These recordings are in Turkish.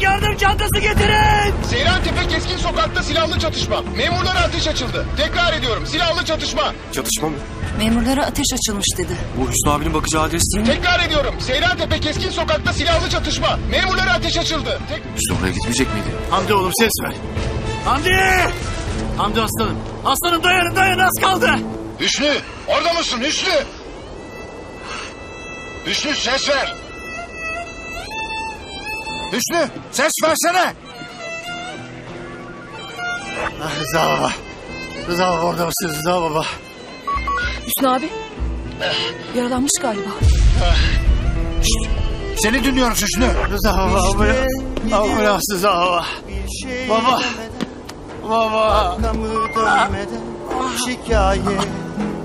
çantası getirin. Seyran Tepe Keskin Sokak'ta silahlı çatışma. Memurlara ateş açıldı. Tekrar ediyorum silahlı çatışma. Çatışma mı? Memurlara ateş açılmış dedi. Bu Hüsnü abinin bakacağı adres değil mi? Tekrar ediyorum. Seyran Tepe Keskin Sokak'ta silahlı çatışma. Memurlara ateş açıldı. Tek... Hüsnü oraya gitmeyecek miydi? Hamdi oğlum ses ver. Hamdi! Hamdi aslanım. Aslanım dayanın dayanın az kaldı. Hüsnü orada mısın Hüsnü? Hüsnü ses ver. Hüsnü ses versene. Ah, Rıza baba. Rıza baba orada mısın Rıza baba? Hüsnü abi. Yaralanmış galiba. Seni dinliyoruz Hüsnü. Rıza baba ambulans. Ambulans Rıza baba. Baba. Baba. Arkamı dönmeden, şikayet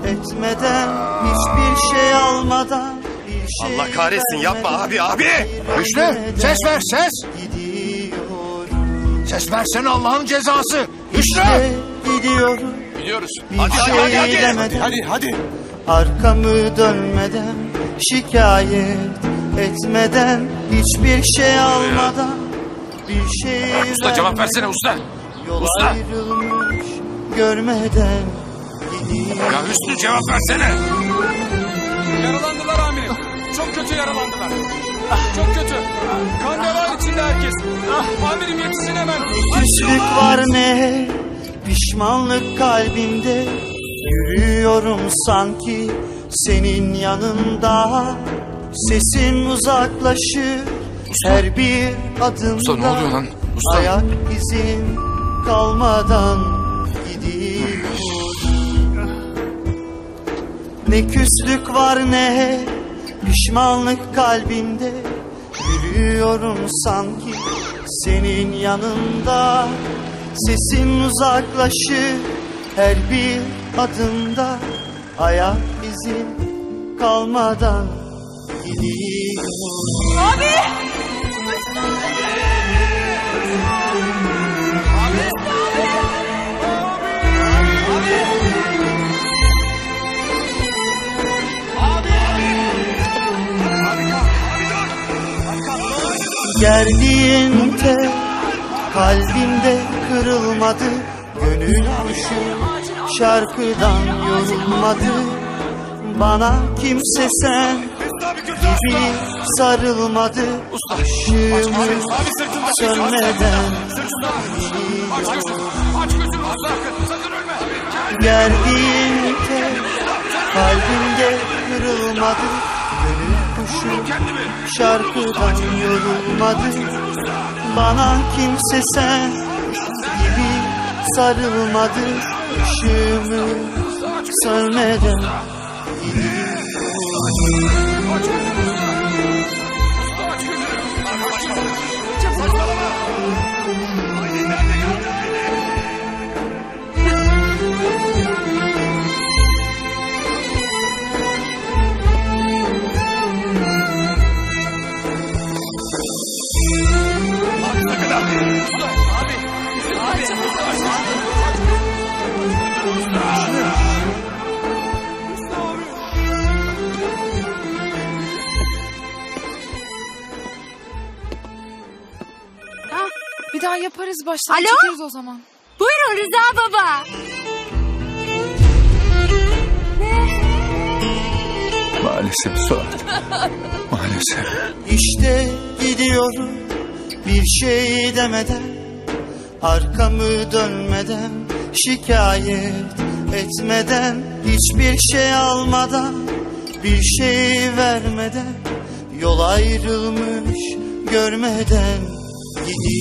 etmeden, hiçbir şey almadan, Allah kahretsin yapma abi abi. Hüsnü ses ver ses. Ses versene Allah'ın cezası. Hüsnü. işte gidiyorum, Biliyoruz. bir Hadi hadi şey hadi hadi. demeden, Hadi hadi. arkamı dönmeden, şikayet etmeden, hiçbir şey almadan, bir şey Usta cevap versene usta. Yol Usta. ayrılmış görmeden gidiyorum. Ya Hüsnü cevap versene. Çok kötü yaralandılar. Çok kötü. Kan revan içinde herkes. Amirim yetişin hemen. Küslük var ne pişmanlık kalbimde Yürüyorum sanki senin yanında Sesin uzaklaşır her bir adımda Usta, ne oluyor lan? Usta. Ayak izim kalmadan gidiyorum Ne küslük var ne pişmanlık kalbimde Yürüyorum sanki senin yanında. Sesin uzaklaşır her bir adımda. Ayak izin kalmadan gidiyorum Gerdiğin tek kalbimde kırılmadı Gönül kuşu şarkıdan yorulmadı. Bana kimse sen gibi sarılmadı. Işığımı sönmeden tek kalbimde kırılmadı Gönül kuşu şarkıdan yorulmadı Bana kimse sen gibi sarılmadı. Işığımı sönmeden Bir daha yaparız baştan Alo? çekeriz o zaman. Buyurun Rıza baba. Maalesef Suat. Maalesef. İşte gidiyorum bir şey demeden Arkamı dönmeden şikayet etmeden Hiçbir şey almadan bir şey vermeden Yol ayrılmış görmeden you.